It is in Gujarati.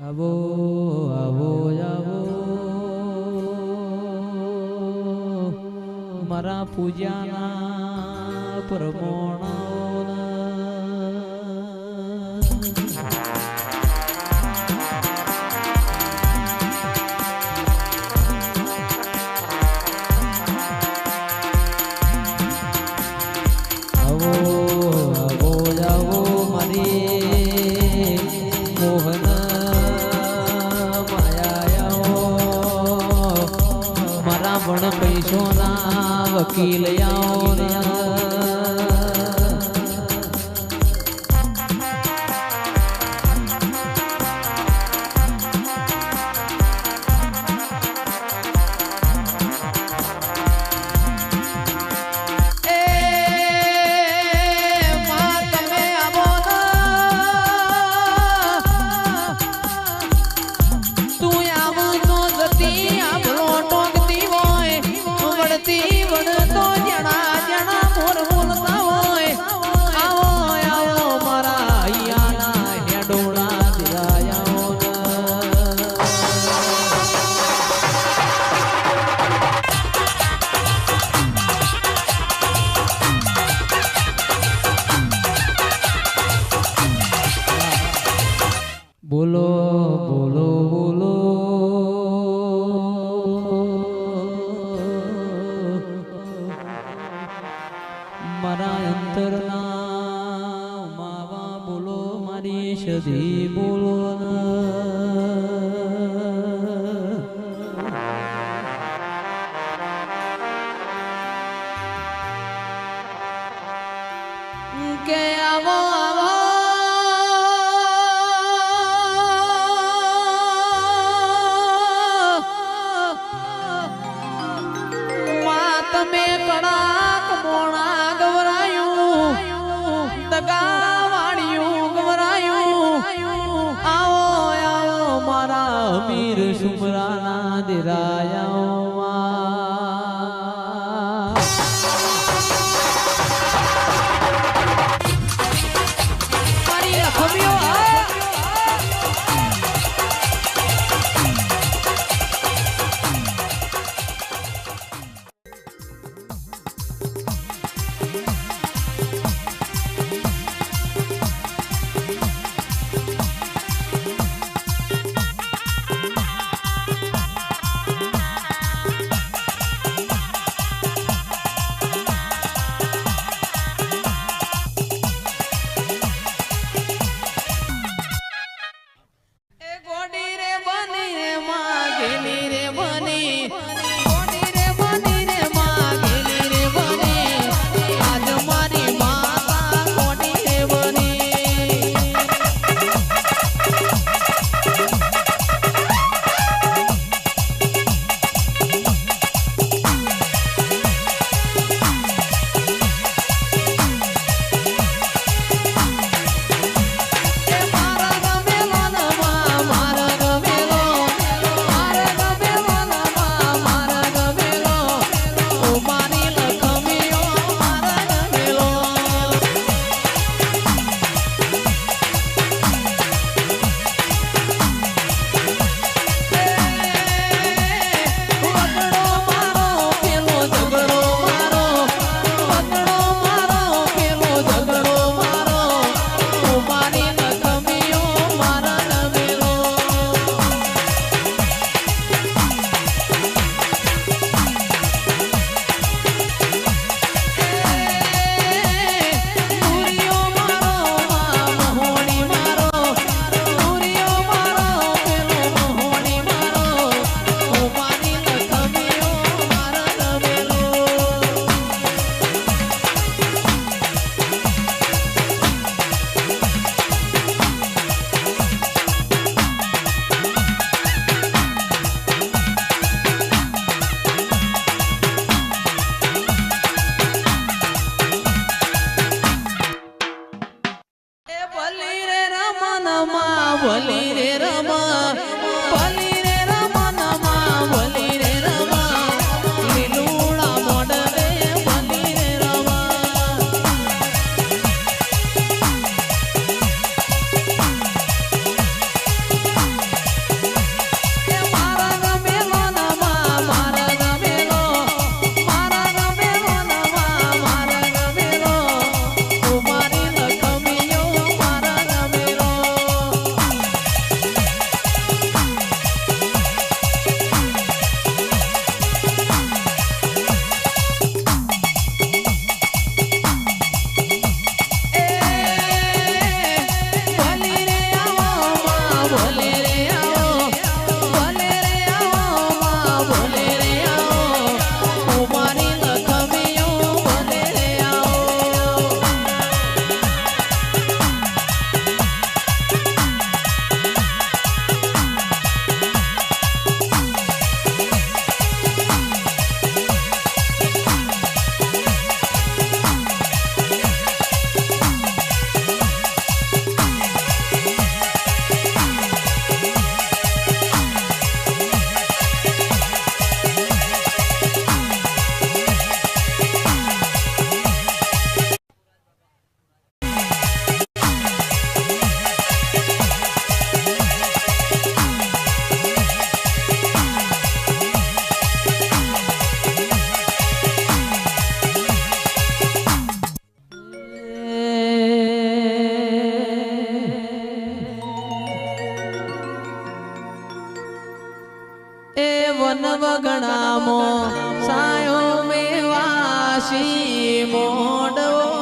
આવો આવો આવો. મારા પૂજાના પરમોણાઓના વકીલ આવો મારા અંતરના. બોલો મારી સધી બોલો કે વીર સુમરાના દિરાયા 团 વન વગણામો સાયો મેવાસી મોડવો.